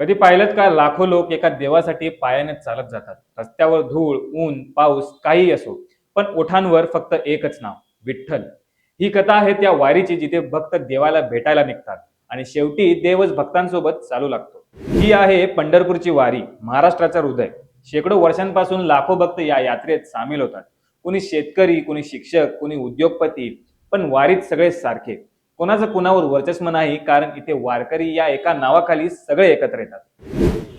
कधी पाहिलं का लाखो लोक एका देवासाठी पायाने चालत जातात? रस्त्यावर धूळ ऊन पाऊस काही असो पण ओठांवर फक्त एकच नाव विठ्ठल. ही कथा आहे त्या वारीची जिथे भक्त देवाला भेटायला निघतात आणि शेवटी देवच भक्तांसोबत चालू लागतो. ही आहे पंढरपूरची वारी महाराष्ट्राचा हृदय. शेकडो वर्षांपासून लाखो भक्त या यात्रेत सामील होतात. कुणी शेतकरी कुणी शिक्षक कुणी उद्योगपती पण वारीत सगळे सारखे. कोणाचं कुणावर वर्चस्व नाही कारण इथे वारकरी या एका नावाखाली सगळे एकत्र येतात.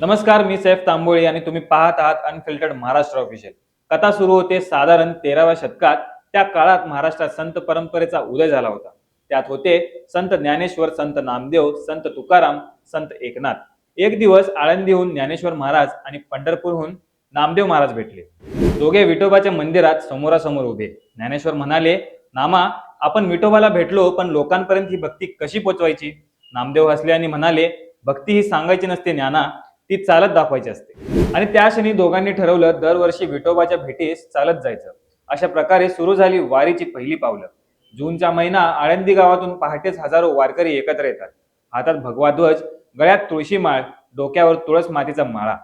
नमस्कार मी सैफ तांबोळे आणि तुम्ही पाहत आहात अनफिल्टर्ड महाराष्ट्र ऑफिशियल कथा सुरू होते साधारण तेराव्या शतकात. त्या काळात महाराष्ट्रात संत परंपरेचा उदय झाला होता. त्यात होते संत ज्ञानेश्वर संत नामदेव संत तुकाराम संत एकनाथ. एक दिवस आळंदीहून ज्ञानेश्वर महाराज आणि पंढरपूरहून नामदेव महाराज भेटले. दोघे विठोबाच्या मंदिरात समोरासमोर उभे. ज्ञानेश्वर म्हणाले नामा आपण विठोबाला भेटलो पण लोकांपर्यंत ही भक्ती कशी पोचवायची? नामदेव हसले आणि म्हणाले भक्ती ही सांगायची नसते ज्ञाना. ती चालत दाखवायची असते. आणि त्या क्षणी दोघांनी ठरवलं दरवर्षी विठोबाच्या भेटीस चालत जायचं. अशा प्रकारे सुरू झाली वारीची पहिली पावलं. जूनचा महिना आळंदी गावातून पहाटेच हजारो वारकरी एकत्र येतात. हातात भगवा ध्वज गळ्यात तुळशी माळ डोक्यावर तुळस मातीचा माळा.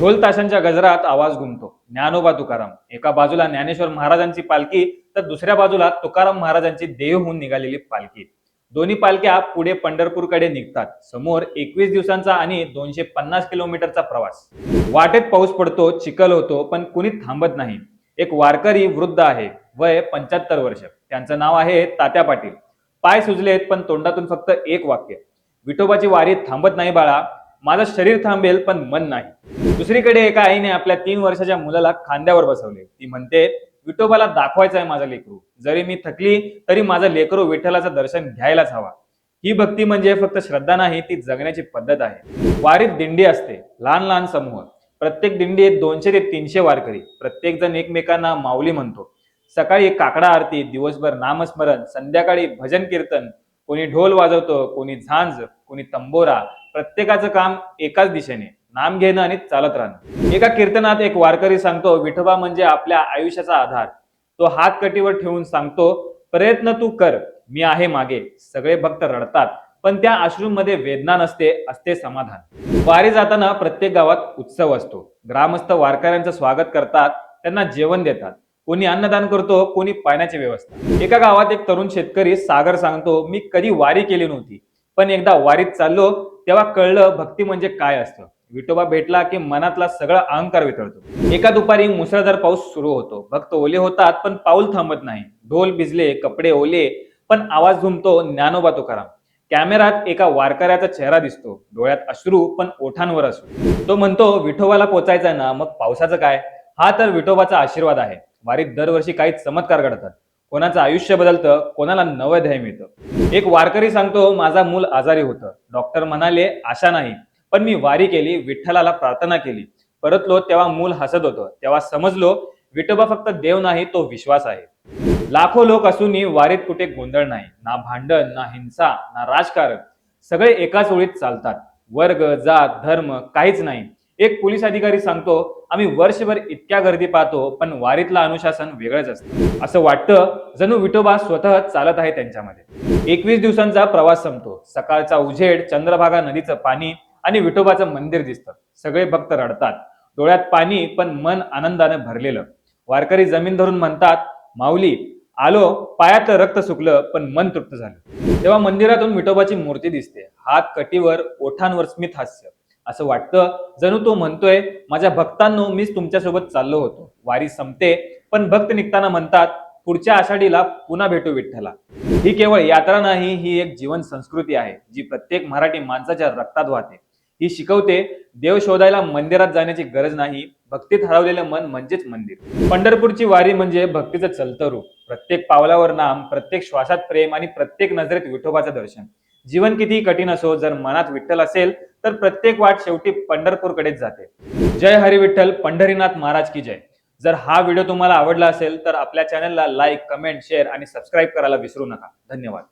ढोल ताशांच्या गजरात आवाज घुमतो ज्ञानोबा तुकाराम. एका बाजूला ज्ञानेश्वर महाराजांची पालखी तर दुसऱ्या बाजूला तुकाराम महाराजांची देहहून निघालेली पालखी. दोन्ही पालख्या पुढे पंढरपूरकडे निघतात. समोर एकवीस दिवसांचा आणि दोनशे पन्नास किलोमीटरचा प्रवास. वाटेत पाऊस पडतो चिखल होतो पण कुणी थांबत नाही. एक वारकरी वृद्ध आहे वय पंच्याहत्तर वर्ष. त्यांचं नाव आहे तात्या पाटील. पाय सुजलेत पण तोंडातून फक्त एक वाक्य. विठोबाची वारी थांबत नाही बाळा. माझं शरीर थांबेल पण मन नाही. दुसरीकडे एका आईने आपल्या तीन वर्षाच्या मुलाला खांद्यावर बसवले. ती म्हणते विठोबाला दाखवायचा आहे माझा लेकरू. जरी मी थकली तरी माझा लेकरू विठ्ठलाचं दर्शन घ्यायलाच हवा. ही भक्ती म्हणजे फक्त श्रद्धा नाही ती जगण्याची पद्धत आहे. वारीत दिंडी असते लहान लहान समूह. प्रत्येक दिंडीत दोनशे ते तीनशे वारकरी. प्रत्येक जण एकमेकांना माऊली म्हणतो. सकाळी काकडा आरती दिवसभर नामस्मरण संध्याकाळी भजन कीर्तन. कोणी ढोल वाजवतो कोणी झांज कोणी तंबोरा. प्रत्येकाचं काम एकाच दिशेने. नाम घेणं आणि चालत राहणं. एका कीर्तनात एक वारकरी सांगतो विठोबा म्हणजे आपल्या आयुष्याचा आधार. तो हात कटीवर ठेवून सांगतो प्रयत्न तू कर मी आहे मागे. सगळे भक्त रडतात पण त्या आश्रममध्ये वेदना नसते असते समाधान. वारी जाताना प्रत्येक गावात उत्सव असतो. ग्रामस्थ वारकऱ्यांचं स्वागत करतात त्यांना जेवण देतात. कोणी अन्नदान करतो कोणी पाण्याची व्यवस्था. एका गावात एक तरुण शेतकरी सागर सांगतो मी कधी वारी केली नव्हती पण एकदा वारीत चाललो तेव्हा कळलं भक्ती म्हणजे काय असतं. विठोबा भेटला की मनातला सगळा अहंकार वितळतो. एका दुपारी मुसळधार पाऊस सुरू होतो. भक्त ओले होतात पण पाऊल थांबत नाही. ढोल भिजले कपडे ओले पण आवाज झुमतो ज्ञानोबा तुकाराम. कॅमेरात एका वारकऱ्याचा चेहरा दिसतो. डोळ्यात अश्रू पण ओठांवर असू तो म्हणतो विठोबाला पोचायचा ना मग पावसाचं काय? हा तर विठोबाचा आशीर्वाद आहे. वारीत दरवर्षी काही चमत्कार घडतात. कोणाचं आयुष्य बदलतं कोणाला नवं ध्येय मिळतं. एक वारकरी सांगतो माझा मूल आजारी होतं. डॉक्टर म्हणाले आशा नाही. पण मी वारी केली विठ्ठलाला प्रार्थना केली. परतलो तेव्हा मूल हसत होतं. तेव्हा समजलो विठोबा फक्त देव नाही तो विश्वास आहे. लाखो लोक असूनही वारीत कुठे गोंधळ नाही. ना भांडण ना हिंसा ना राजकारण. सगळे एकाच ओळीत चालतात. वर्ग जात धर्म काहीच नाही. एक पोलीस अधिकारी सांगतो आम्ही वर्षभर इतक्या गर्दी पाहतो पण वारीतलं अनुशासन वेगळंच असतं. असं वाटतं जणू विठोबा स्वतः चालत आहे त्यांच्यामध्ये. एकवीस दिवसांचा प्रवास संपतो. सकाळचा उजेड चंद्रभागा नदीचं पाणी आणि विठोबाचं मंदिर दिसतं. सगळे भक्त रडतात. डोळ्यात पाणी पण मन आनंदाने भरलेलं. वारकरी जमीन धरून म्हणतात माऊली आलो पायातलं रक्त सुकलं पण मन तृप्त झालं. तेव्हा मंदिरातून विठोबाची मूर्ती दिसते. हात कटीवर ओठांवर स्मित हास्य. असं वाटतं जणू तो म्हणतोय माझ्या भक्तांनो मीच तुमच्यासोबत चाललो होतो. वारी संपते पण भक्त निघताना म्हणतात पुढच्या आषाढीला पुन्हा भेटू विठ्ठला. ही केवळ यात्रा नाही ही एक जीवन संस्कृती आहे जी प्रत्येक मराठी माणसाच्या रक्तात वाहते. ही शिकवते देव शोधायला मंदिरात जाण्याची गरज नाही भक्तीत हरवलेलं मन म्हणजेच मंदिर. पंढरपूरची वारी म्हणजे भक्तीचं चलतं रूप. प्रत्येक पावलावर नाम प्रत्येक श्वासात प्रेम आणि प्रत्येक नजरेत विठोबाचं दर्शन. जीवन किती कठीण असो जर मनात विठ्ठल असेल तर प्रत्येक वाट शेवटी पंढरपूरकडेच जाते. जय हरी विठ्ठल पंढरीनाथ महाराज की जय. जर हा व्हिडिओ तुम्हाला आवडला असेल तर आपल्या चॅनलला लाईक कमेंट शेअर आणि सबस्क्राईब करायला विसरू नका. धन्यवाद.